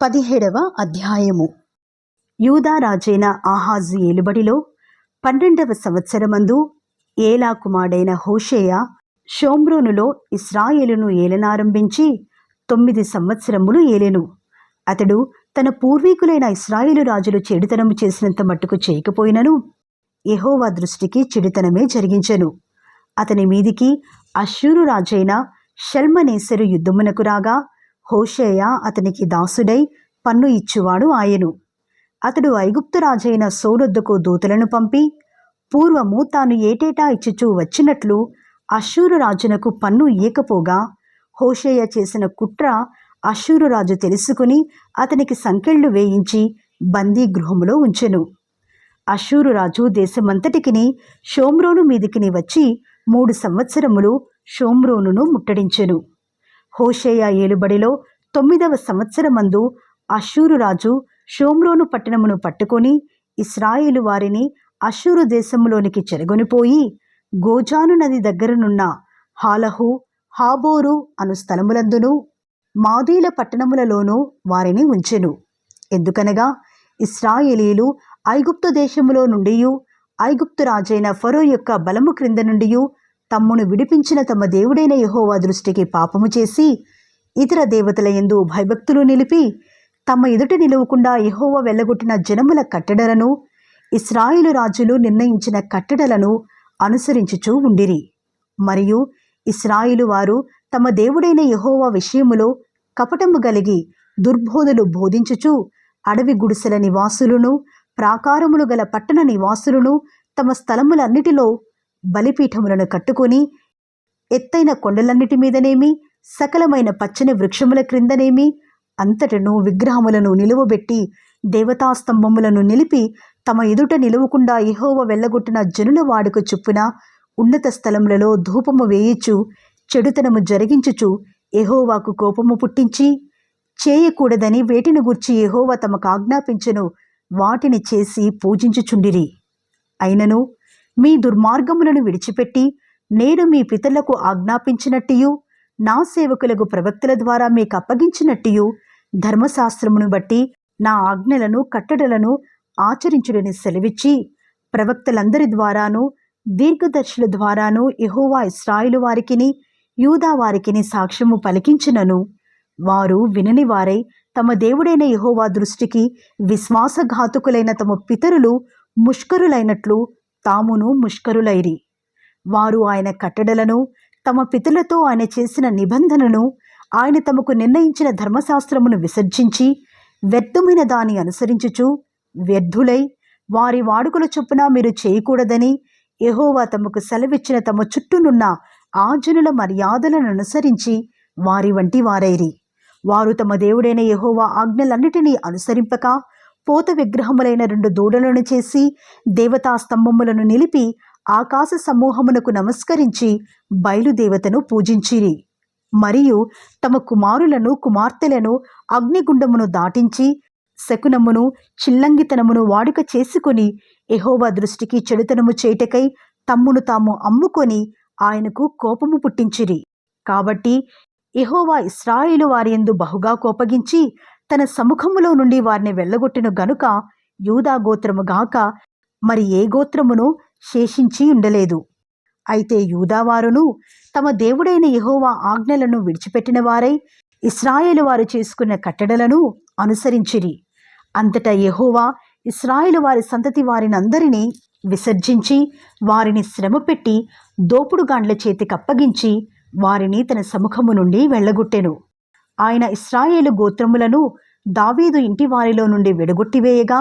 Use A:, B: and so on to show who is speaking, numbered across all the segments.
A: పదిహేడవ అధ్యాయము. యూదా రాజైన ఆహాజు ఏలుబడిలో పన్నెండవ సంవత్సరమందు ఏలా కుమారుడైన హోషేయ షోమ్రోనులో ఇస్రాయేలును ఏలనారంభించి తొమ్మిది సంవత్సరములు ఏలెను. అతడు తన పూర్వీకులైన ఇస్రాయేలు రాజులు చెడుతనము చేసినంత మట్టుకు చేయకపోయినను ఎహోవా దృష్టికి చెడుతనమే జరిగించెను. అతని మీదికి అశ్యూరు రాజైన షల్మనేసరు యుద్ధమునకు రాగా హోషేయ అతనికి దాసుడై పన్ను ఇచ్చువాడు ఆయను. అతడు ఐగుప్తు రాజైన సౌరొద్దుకు దూతలను పంపి పూర్వము తాను ఏటేటా ఇచ్చుచూ వచ్చినట్లు అశూరు రాజునకు పన్ను ఇయ్యకపోగా హోషేయ చేసిన కుట్ర అశూరు రాజు తెలుసుకుని అతనికి సంకెళ్ళు వేయించి బందీ గృహములో ఉంచెను. అశూరు రాజు దేశమంతటికిని షోమ్రోను మీదికిని వచ్చి మూడు సంవత్సరములు షోమ్రోనును ముట్టడించెను. హోషేయ ఏలుబడిలో తొమ్మిదవ సంవత్సరమందు అశూరురాజు షోమ్రోను పట్టణమును పట్టుకొని ఇస్రాయేలు వారిని అశూరు దేశములోనికి చెరగొనిపోయి గోజాను నది దగ్గరనున్న హాలహు హాబోరు అను స్థలములందును మాదీల పట్టణములలోనూ వారిని ఉంచెను. ఎందుకనగా ఇస్రాయేలీలు ఐగుప్తు దేశములో నుండియు ఐగుప్తు రాజైన ఫరో యొక్క బలము క్రింద నుండియు తమ్మును విడిపించిన తమ దేవుడైన యహోవా దృష్టికి పాపము చేసి ఇతర దేవతల యందు భయభక్తులు నిలిపి తమ ఎదుట నిలవకుండా యెహోవా వెళ్ళగొట్టిన జనముల కట్టడలను ఇస్రాయిలు రాజులు నిర్ణయించిన కట్టడలను అనుసరించుచూ ఉండిరి. మరియు ఇస్రాయిలు వారు తమ దేవుడైన యెహోవా విషయములో కపటము కలిగి దుర్బోధలు బోధించుచు అడవి గుడిసెల నివాసులను ప్రాకారములు గల పట్టణ నివాసులను తమ స్థలములన్నిటిలో బలిపీఠములను కట్టుకొని ఎత్తైన కొండలన్నిటి మీదనేమి సకలమైన పచ్చని వృక్షముల క్రిందనేమి అంతటను విగ్రహములను నిలువబెట్టి దేవతాస్తంభములను నిలిపి తమ ఎదుట నిలువకుండా యెహోవ వెళ్ళగొట్టిన జనుల వాడుకు చొప్పున ఉన్నత స్థలములలో ధూపము వేయిచు చెడుతనము జరిగించుచు ఎహోవాకు కోపము పుట్టించి చేయకూడదని వేటిని గూర్చి ఎహోవా తమకు ఆజ్ఞాపించను వాటిని చేసి పూజించుచుండిరి. అయినను మీ దుర్మార్గములను విడిచిపెట్టి నేను మీ పితరులకు ఆజ్ఞాపించినట్టియు నా సేవకులకు ప్రవక్తల ద్వారా మీకు అప్పగించినట్టియు ధర్మశాస్త్రమును బట్టి నా ఆజ్ఞలను కట్టడలను ఆచరించుడని సెలవిచ్చి ప్రవక్తలందరి ద్వారాను దీర్ఘదర్శుల ద్వారాను యెహోవా ఇస్రాయిలు వారికిని యూదా వారికిని సాక్ష్యము పలికించినను. వారు వినని వారై తమ దేవుడైన యహోవా దృష్టికి విశ్వాసఘాతుకులైన తమ పితరులు ముష్కరులైనట్లు తామును ముష్కరులైరి. వారు ఆయన కట్టడలను తమ పితులతో ఆయన చేసిన నిబంధనను ఆయన తమకు నిర్ణయించిన ధర్మశాస్త్రమును విసర్జించి వ్యర్థమైన దాని అనుసరించుచు వ్యర్థులై వారి వాడుకల చొప్పున మీరు చేయకూడదని ఎహోవా తమకు సెలవిచ్చిన తమ చుట్టూనున్న ఆజనుల మర్యాదలను అనుసరించి వారి వంటి వారైరి. వారు తమ దేవుడైన యహోవా ఆజ్ఞలన్నిటినీ అనుసరింపక పోత విగ్రహములైన రెండు దూడలను చేసి దేవతా స్తంభములను నిలిపి ఆకాశ సమూహమునకు నమస్కరించి బయలుదేవతను పూజించిరి. మరియు తమ కుమారులను కుమార్తెలను అగ్నిగుండమును దాటించి శకునమును చిల్లంగితనమును వాడుక చేసుకొని ఎహోవా దృష్టికి చెడుతనము చేటకై తమ్మును తాము అమ్ముకొని ఆయనకు కోపము పుట్టించిరి. కాబట్టి ఎహోవా ఇస్రాయిలు వారి బహుగా కోపగించి తన సముఖములో నుండి వారిని వెళ్ళగొట్టిన గనుక యూదా గోత్రము గాక మరి ఏ గోత్రమును శేషించి ఉండలేదు. అయితే యూదావారును తమ దేవుడైన యహోవా ఆజ్ఞలను విడిచిపెట్టిన వారై ఇస్రాయేలు వారు చేసుకున్న కట్టడలను అనుసరించిరి. అంతటా యహోవా ఇస్రాయేలు వారి సంతతి వారినందరినీ విసర్జించి వారిని శ్రమపెట్టి దోపుడుగాండ్ల చేతికప్పగించి వారిని తన సముఖము నుండి వెళ్ళగొట్టెను. ఆయన ఇస్రాయేలు గోత్రములను దావీదు ఇంటి వారిలో నుండి విడగొట్టివేయగా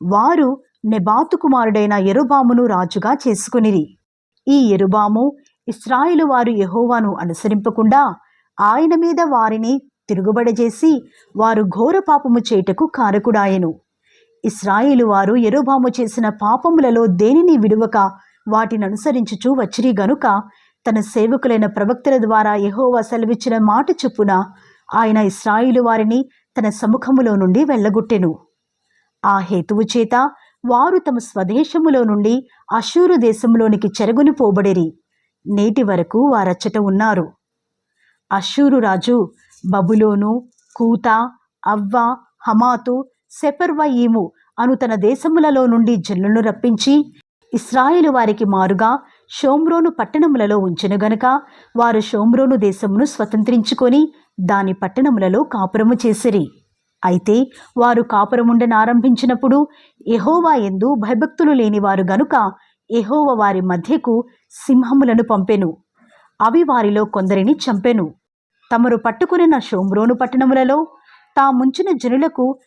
A: వారు నెబాతు కుమారుడైన ఎరుబామును రాజుగా చేసుకునిరి. ఈ ఎరుబాము ఇస్రాయిలు వారు యహోవాను అనుసరింపకుండా ఆయన మీద వారిని తిరుగుబడజేసి వారు ఘోర పాపము చేయుటకు కారకుడాయెను. ఇస్రాయిలు వారు ఎరుబాము చేసిన పాపములలో దేనిని విడువక వాటిని అనుసరించుచూ వచ్చిరి గనుక తన సేవకులైన ప్రవక్తల ద్వారా యహోవా సెలవిచ్చిన మాట చొప్పున ఆయన ఇస్రాయిలు వారిని తన సముఖములో నుండి వెళ్ళగొట్టెను. ఆ హేతువు చేత వారు తమ స్వదేశములో నుండి అశూరు దేశంలోనికి చెరగుని పోబడిరి. నేటి వరకు వారచ్చట ఉన్నారు. అశూరు రాజు బబులోను కూత అవ్వ హమాతు సెపర్వయీము అను తన దేశములలో నుండి జనులను రప్పించి ఇస్రాయిలు వారికి మారుగా షోమ్రోను పట్టణములలో ఉంచెను గనుక. వారు షోమ్రోను దేశమును స్వతంత్రించుకొని దాని పట్టణములలో కాపురము చేసిరి. అయితే వారు కాపురముండనారంభించినప్పుడు ఎహోవా ఎందు భయభక్తులు లేనివారు గనుక ఎహోవ వారి మధ్యకు సింహములను పంపెను. అవి వారిలో కొందరిని చంపెను. తమరు పట్టుకున్న షోమ్రోను పట్టణములలో తాముంచిన జనులకు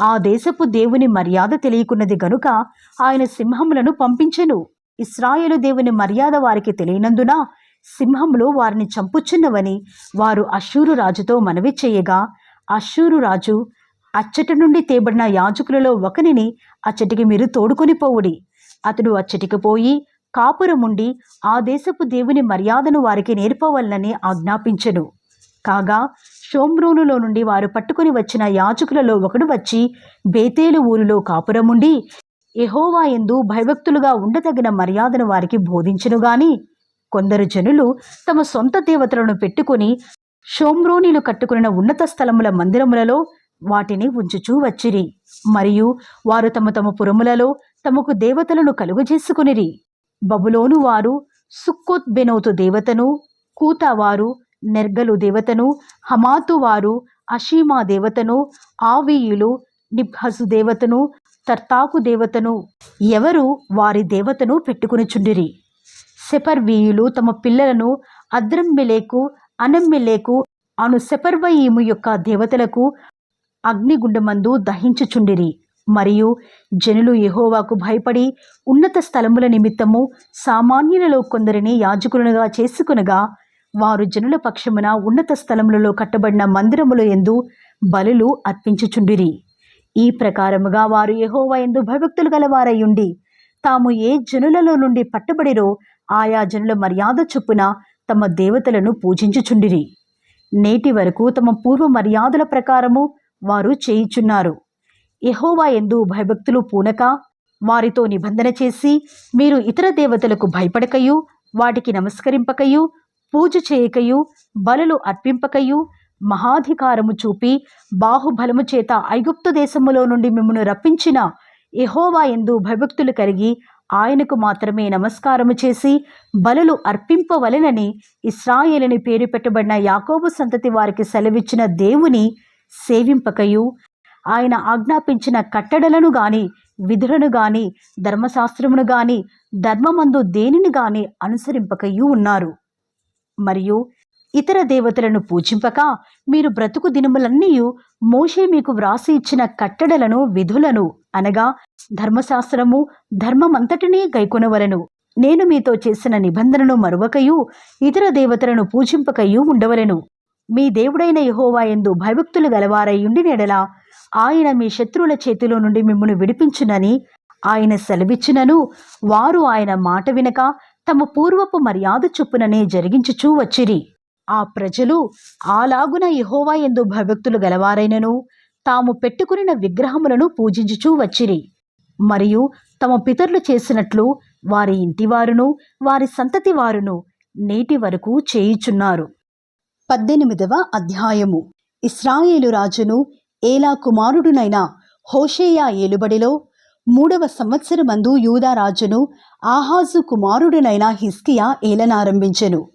A: ఆ దేశపు దేవుని మర్యాద తెలియకున్నది గనుక ఆయన సింహములను పంపించెను. ఇస్రాయేలు దేవుని మర్యాద వారికి తెలియనందున సింహంలో వారిని చంపుచున్నవని వారు అశూరు రాజుతో మనవి చేయగా అశూరు రాజు అచ్చటి నుండి తేబడిన యాజకులలో ఒకనిని అచ్చటికి మీరు తోడుకొని పోవుడి. అతడు అచ్చటికి పోయి కాపురముండి ఆ దేశపు దేవుని మర్యాదను వారికి నేర్పవలనని ఆజ్ఞాపించెను. కాగా షోమ్రోనులో నుండి వారు పట్టుకుని వచ్చిన యాజకులలో ఒకడు వచ్చి బేతేలు ఊరిలో కాపురముండి ఎహోవా ఎందు భయభక్తులుగా ఉండదగిన మర్యాదను వారికి బోధించును గాని. కొందరు జనులు తమ సొంత దేవతలను పెట్టుకుని షోమ్రోనీలు కట్టుకున్న ఉన్నత స్థలముల మందిరములలో వాటిని ఉంచుచూ వచ్చిరి. మరియు వారు తమ తమ పురములలో తమకు దేవతలను కలుగజేసుకునిరి. బబులోను వారు సుక్కోత్ బెనోతు దేవతను కూతావారు నెర్గలు దేవతను హమాతు వారు అషీమా దేవతను ఆవీయులు నిబ్హసు దేవతను తర్తాకు దేవతను. ఎవరు వారి దేవతను పెట్టుకునిచుండిరి? సెపర్వీయులు తమ పిల్లలను అద్రమ్మెలేకు అనమ్మెలేకు అను సెపర్వయీము యొక్క దేవతలకు అగ్నిగుండమందు దహించుచుండిరి. మరియు జనులు యహోవాకు భయపడి ఉన్నత స్థలముల నిమిత్తము సామాన్యులలో కొందరిని యాజకులుగా చేసుకునగా వారు జనుల పక్షమున ఉన్నత స్థలములలో కట్టబడిన మందిరములు ఎందు బలులు అర్పించుచుండిరి. ఈ ప్రకారముగా వారు యెహోవా ఎందు భయభక్తులు గలవారయ్యుండి తాము ఏ జనులలో నుండి పట్టుబడిరో ఆయా జనుల మర్యాద చొప్పున తమ దేవతలను పూజించుచుండిరి. నేటి వరకు తమ పూర్వ మర్యాదల ప్రకారము వారు చేయుచున్నారు. యహోవా ఎందు భయభక్తులు పూనక వారితో నిబంధన చేసి మీరు ఇతర దేవతలకు భయపడకయు వాటికి నమస్కరింపకయు పూజ చేయకయు బలులు అర్పింపకయు మహాధికారము చూపి బాహుబలము చేత ఐగుప్తు దేశములో నుండి మిమ్మను రప్పించిన ఎహోవా ఎందు భయభక్తులు కలిగి ఆయనకు మాత్రమే నమస్కారము చేసి బలులు అర్పింపవలెనని ఇస్రాయేలని పేరు పెట్టబడిన యాకోబు సంతతి వారికి సెలవిచ్చిన దేవుని సేవింపకయు. ఆయన ఆజ్ఞాపించిన కట్టడలను గాని విధులను గాని ధర్మశాస్త్రమును గాని ధర్మమందు దేనిని గాని అనుసరింపకయు ఉన్నారు. మరియు ఇతర దేవతలను పూజింపక మీరు బ్రతుకు దినములన్నీ మోషే మీకు వ్రాసి ఇచ్చిన కట్టడలను విధులను అనగా ధర్మశాస్త్రము ధర్మమంతటినీ గైకొనవలను. నేను మీతో చేసిన నిబంధనను మరువకయు ఇతర దేవతలను పూజింపకయు ఉండవలెను. మీ దేవుడైన యెహోవా ఎందు భయభక్తులు గలవారై ఉండినెడలా ఆయన మీ శత్రువుల చేతిలో నుండి మిమ్మల్ని విడిపించునని ఆయన సెలవిచ్చినను వారు ఆయన మాట వినక తమ పూర్వపు మర్యాద చొప్పుననే జరిగించుచూ వచ్చిరి. ఆ ప్రజలు అలాగున యహోవా ఎందు భయభక్తులు గలవారైనను తాము పెట్టుకునిన విగ్రహములను పూజించుచూ వచ్చిరి. మరియు తమ పితరులు చేసినట్లు వారి ఇంటివారును వారి సంతతి వారును నేటి వరకు చేయుచున్నారు. పద్దెనిమిదవ అధ్యాయము. ఇస్రాయేలు రాజును ఏలా కుమారుడునైన హోషేయా ఏలుబడిలో మూడవ సంవత్సరమందు యూదా రాజును ఆహాజు కుమారుడునైన హిస్కియా ఏలనారంభించెను.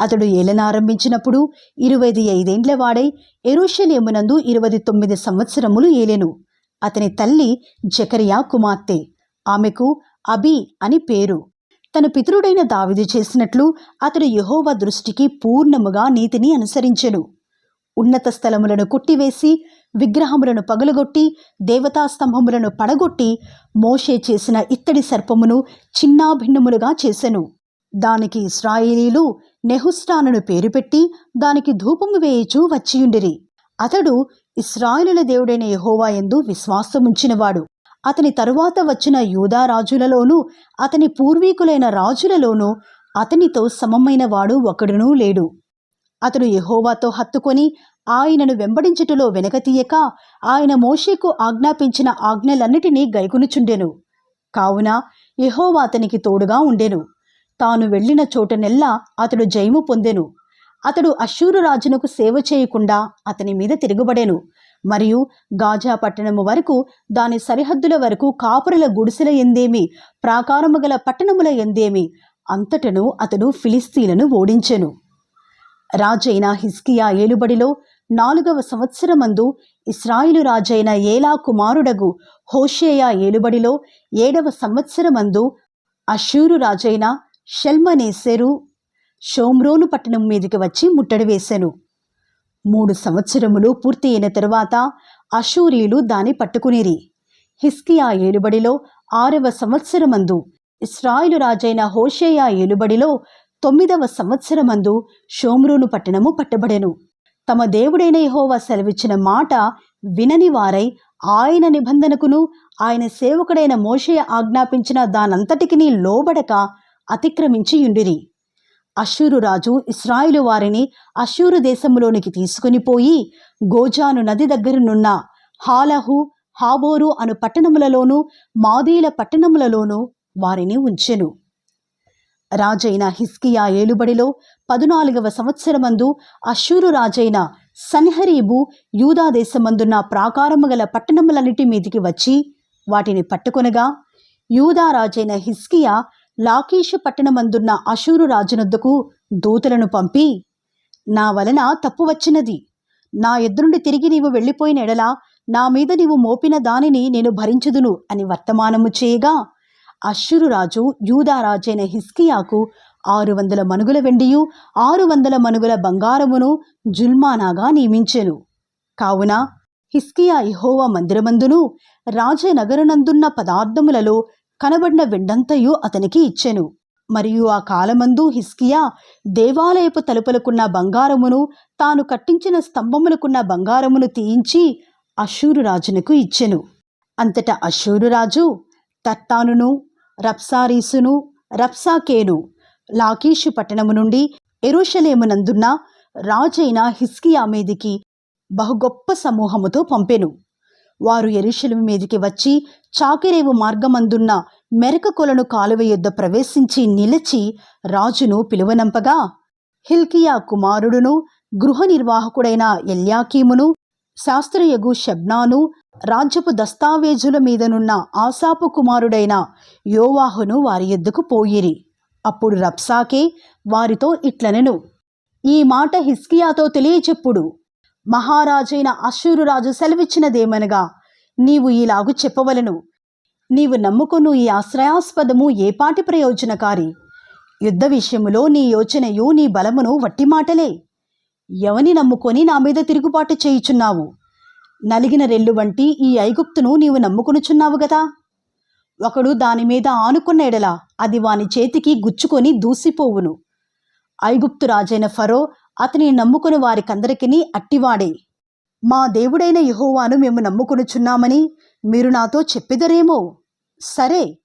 A: అతడు ఏలనారంభించినప్పుడు ఇరవై ఐదేండ్ల వాడై ఎరుషలేమునందు ఇరవై తొమ్మిది సంవత్సరములు ఏలెను. అతని తల్లి జకరియా కుమార్తె. ఆమెకు అబి అని పేరు. తన పితరుడైన దావిదు చేసినట్లు అతడు యహోవ దృష్టికి పూర్ణముగా నీతిని అనుసరించెను. ఉన్నత స్థలములను కొట్టివేసి విగ్రహములను పగలగొట్టి దేవతా స్తంభములను పడగొట్టి మోషే చేసిన ఇత్తడి సర్పమును చిన్నాభిన్నములుగా చేసెను. దానికి ఇస్రాయేలీలు నెహుస్టానును పేరు పెట్టి దానికి ధూపము వేయుచూ వచ్చియుండిరి. అతడు ఇస్రాయిలుల దేవుడైన యహోవా యందు విశ్వాసముంచినవాడు. అతని తరువాత వచ్చిన యూదా రాజులలోనూ అతని పూర్వీకులైన రాజులలోనూ అతనితో సమమైన వాడు ఒకడునూ లేడు. అతడు యహోవాతో హత్తుకొని ఆయనను వెంబడించుటలో వెనకతీయక ఆయన మోషేకు ఆజ్ఞాపించిన ఆజ్ఞలన్నిటినీ గైకునుచుండెను. కావున యహోవా అతనికి తోడుగా ఉండెను. తాను వెళ్ళిన చోటనెల్లా అతడు జయము పొందెను. అతడు అశ్షూరు రాజునకు సేవ చేయకుండా అతని మీద తిరుగుబడెను. మరియు గాజా పట్టణము వరకు దాని సరిహద్దుల వరకు కాపురుల గుడిసెల ఎందేమి ప్రాకారము గల పట్టణముల ఎందేమి అంతటను అతడు ఫిలిస్తీలను ఓడించెను. రాజైన హిస్కియా ఏలుబడిలో నాలుగవ సంవత్సరమందు ఇస్రాయిలు రాజైన ఏలా కుమారుడగు హోషేయ ఏలుబడిలో ఏడవ సంవత్సరమందు అషూరు రాజైన షల్మనేసెరు షోమ్రోను పట్టణం మీదికి వచ్చి ముట్టడి వేసెను. మూడు సంవత్సరములు పూర్తి అయిన తరువాత అషూరీలు దాన్ని పట్టుకునిరి. హిస్కియా ఏలుబడిలో ఆరవ సంవత్సరమందు ఇస్రాయిలు రాజైన హోషేయా ఏలుబడిలో తొమ్మిదవ సంవత్సరమందు షోమ్రోను పట్టణము పట్టబడెను. తమ దేవుడైన హోవా సెలవిచ్చిన మాట వినని వారై ఆయన నిబంధనకును ఆయన సేవకుడైన మోషయ ఆజ్ఞాపించిన దానంతటికి లోబడక అతిక్రమించి యుండిరి. రాజు ఇస్రాయిలు వారిని అశూరు దేశంలోనికి తీసుకుని పోయి గోజాను నది దగ్గరనున్న హాలహు హాబోరు అను పట్టణములలోనూ మాదీల పట్టణములలోనూ వారిని ఉంచెను. రాజైన హిస్కియా ఏలుబడిలో పదునాలుగవ సంవత్సరమందు అశూరు రాజైన సన్హరీబు యూదాదేశమందున్న ప్రాకారము గల పట్టణములన్నిటి మీదికి వచ్చి వాటిని పట్టుకొనగా యూదా రాజైన హిస్కియా లాకీషు పట్టణమందున్న అశూరు రాజునొద్దకు దూతలను పంపి నా వలన తప్పు వచ్చినది. నా ఎదురుండి తిరిగి నీవు వెళ్ళిపోయిన ఎడల నా మీద నీవు మోపిన దానిని నేను భరించుదును అని వర్తమానము చేయగా అశ్షురురాజు రాజు యూదా రాజైన హిస్కియాకు ఆరు వందల మనుగుల వెండియు ఆరు వందల మనుగుల బంగారమును జుల్మానాగా నియమించెను. కావున హిస్కియా ఇహోవా మందిరమందును రాజనగరనందున్న పదార్థములలో కనబడిన వెండంతయు అతనికి ఇచ్చెను. మరియు ఆ కాలమందు హిస్కియా దేవాలయపు తలుపులకున్న బంగారమును తాను కట్టించిన స్తంభములకున్న బంగారమును తీయించి అశూరురాజునకు ఇచ్చెను. అంతటా అశూరురాజు తత్తానును రప్సారీసును రప్సాకేను లాకీషు పట్టణము నుండి ఎరుషలేమునందున్న రాజైన హిస్కియా మీదికి బహుగొప్ప సమూహముతో పంపెను. వారు ఎరుషలేము మీదికి వచ్చి చాకిరేవు మార్గమందున్న మెరక కొలను కాలువ యొద్ద ప్రవేశించి నిలిచి రాజును పిలువనంపగా హిల్కియా కుమారుడును గృహ నిర్వాహకుడైన ఎల్యాకీమును శాస్త్రయగు షబ్నాను రాజ్యపు దస్తావేజుల మీదనున్న ఆసాపు కుమారుడైన యోవాహును వారి ఎద్దుకు పోయిరి. అప్పుడు రప్సాకే వారితో ఇట్లనెను ఈ మాట హిస్కియాతో తెలియచెప్పుడు. మహారాజైన అశ్షూరు రాజు సెలవిచ్చినదేమనగా నీవు ఇలాగు చెప్పవలను. నీవు నమ్ముకొను ఈ ఆశ్రయాస్పదము ఏపాటి ప్రయోజనకారి? యుద్ధ విషయములో నీ యోచనయు నీ బలమును వట్టి మాటలే. ఎవని నమ్ముకొని నా మీద తిరుగుబాటు చేయుచున్నావు? నలిగిన రెల్లు వంటి ఈ ఐగుప్తును నీవు నమ్ముకొనుచున్నావు గదా? ఒకడు దాని మీద ఆనుకున్న ఎడల అది వాని చేతికి గుచ్చుకొని దూసిపోవును. ఐగుప్తు రాజైన ఫరో అతని నమ్ముకుని వారికందరికీ అట్టివాడే. మా దేవుడైన యహోవాను మేము నమ్ముకొనుచున్నామని మీరు నాతో చెప్పిదరేమో? సరే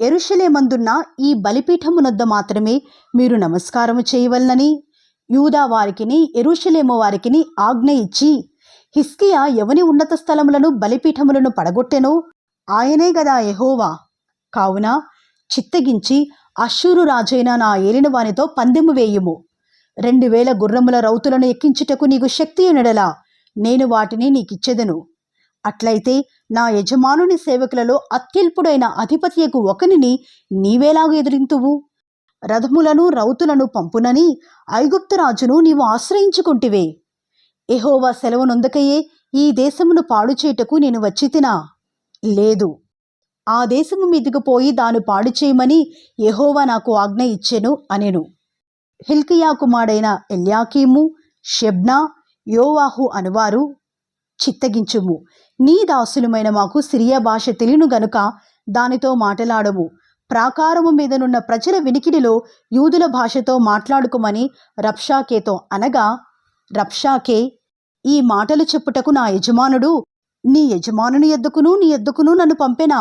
A: ఎరుషలేమందున్న ఈ బలిపీఠమునొద్ద మాత్రమే మీరు నమస్కారము చేయవలనని యూదా వారికిని ఎరుషలేము వారికిని ఆజ్ఞ ఇచ్చి హిస్కియా ఎవని ఉన్నత స్థలములను బలిపీఠములను పడగొట్టెనో ఆయనే గదా ఎహోవా కావున చిత్తగించి అశ్షూరు రాజైన నా ఏలిన వానితో పందెము వేయుము. రెండు వేల గుర్రముల రౌతులను ఎక్కించుటకు నీకు శక్తి ఉన్నడలా నేను వాటిని నీకిచ్చెదను. అట్లయితే నా యజమానుని సేవకులలో అత్యల్పుడైన అధిపతియకు ఒకనిని నీవేలాగు ఎదురింతువు? రథములను రౌతులను పంపునని ఐగుప్తరాజును నీవు ఆశ్రయించుకుంటివే. ఎహోవా సెలవునొందకయే ఈ దేశమును పాడు చేయుటకు నేను వచ్చి తినా లేదు. ఆ దేశము మీదకు పోయి దాను పాడు చేయమని యెహోవా నాకు ఆజ్ఞ ఇచ్చెను అనెను. హిల్కియా కుమారుడైన ఎల్యాకీము షెబ్నా యోవాహు అనువారు చిత్తగించుము. నీ దాసులమైన మాకు సిరియా భాష తెలియను గనుక దానితో మాటలాడము. ప్రాకారము మీదనున్న ప్రజల వినికిడిలో యూదుల భాషతో మాట్లాడుకోమని రప్షాకేతో అనగా రప్షాకే ఈ మాటలు చెప్పుటకు నా యజమానుడు నీ యజమానుని ఎద్దుకును నీ ఎద్దుకును నన్ను పంపెనా?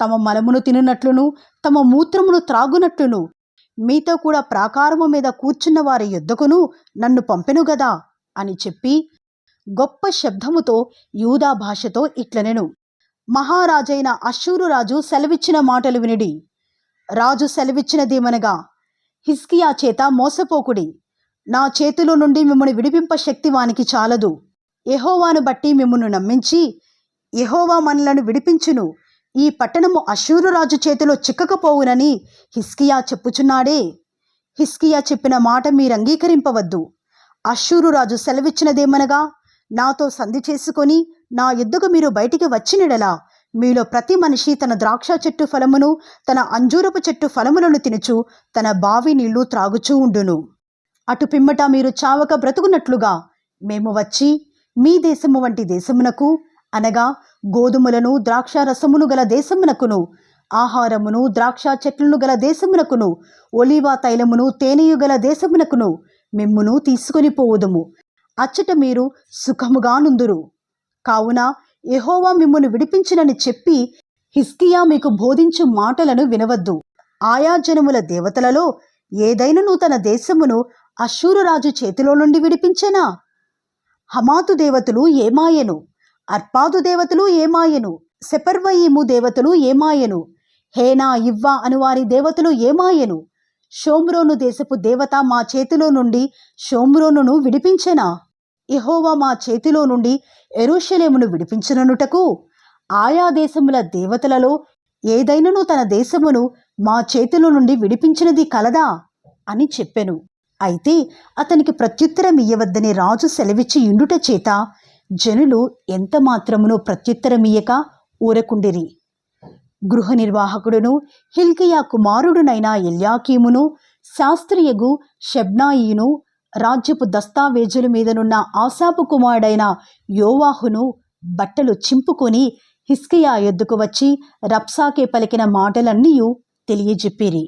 A: తమ మలమును తినునట్లును తమ మూత్రమును త్రాగునట్లును మీతో కూడా ప్రాకారము మీద కూర్చున్న వారి యుద్ధకును నన్ను పంపెను గదా అని చెప్పి గొప్ప శబ్దముతో యూదా భాషతో ఇట్లనెను. మహారాజైన అశ్షూరు రాజు సెలవిచ్చిన మాటలు వినిడి రాజు సెలవిచ్చినదేమనగా హిస్కియా చేత మోసపోకుడి నా చేతిలో నుండి మిమ్మల్ని విడిపింప శక్తి వానికి చాలదు. ఎహోవాను బట్టి మిమ్మల్ని నమ్మించి ఎహోవా మనలను విడిపించును. ఈ పట్టణము అశూరు రాజు చేతిలో చిక్కకపోవునని హిస్కియా చెప్పుచున్నాడే. హిస్కియా చెప్పిన మాట మీరు అంగీకరింపవద్దు అశూరు రాజు సెలవిచ్చినదేమనగా నాతో సంధి చేసుకొని నా ఎద్దుకు మీరు బయటికి వచ్చినడలా. మీలో ప్రతి మనిషి తన ద్రాక్ష చెట్టు ఫలమును తన అంజూరపు చెట్టు ఫలములను తినుచు తన బావి నీళ్ళు త్రాగుచూ ఉండును. అటు పిమ్మట మీరు చావక బ్రతుకున్నట్లుగా మేము వచ్చి మీ దేశము వంటి దేశమునకు అనగా గోధుమలను ద్రాక్ష రసమును గల దేశమునకును ఆహారమును ద్రాక్ష చెట్లను గల దేశమునకును ఒలీవా తైలమును తేనెయు గల దేశమునకును మిమ్మును తీసుకొని పోవుదుము. అచ్చట మీరు సుఖముగా నుందురు. కావున ఎహోవా మిమ్మును విడిపించినని చెప్పి హిస్కియా మీకు బోధించు మాటలను వినవద్దు. ఆయా జనముల దేవతలలో ఏదైనను తన దేశమును అశూరు రాజు చేతిలో నుండి విడిపించెనా? హమాతు దేవతలు ఏమాయెను? అర్పాదు దేవతలు ఏమాయెను? సెపర్వయీము దేవతలు ఏమాయెను? హేనా ఇవ్వ అనువారి దేవతలు ఏమాయెను? షోమ్రోను దేశపు దేవత మా చేతిలో నుండి షోమ్రోనును విడిపించెనా? ఇహోవా మా చేతిలో నుండి ఎరుషలేమును విడిపించిననుటకు ఆయా దేశముల దేవతలలో ఏదైనను తన దేశమును మా చేతిలో నుండి విడిపించినది కలదా? అని చెప్పెను. అయితే అతనికి ప్రత్యుత్తరం ఇయ్యవద్దని రాజు సెలవిచ్చి ఇండుట చేత జనులు ఎంత మాత్రమునో ప్రత్యుత్తరమీయక ఊరకుండిరి. గృహ నిర్వాహకుడును హిల్కియా కుమారుడునైన ఎల్యాకీమును శాస్త్రియగు షబ్నాయిను రాజ్యపు దస్తావేజుల మీదనున్న ఆశాపు కుమారుడైన యోవాహును బట్టలు చింపుకొని హిస్కియా ఎద్దుకు వచ్చి రప్సాకే పలికిన మాటలన్నీయూ తెలియజెప్పిరి.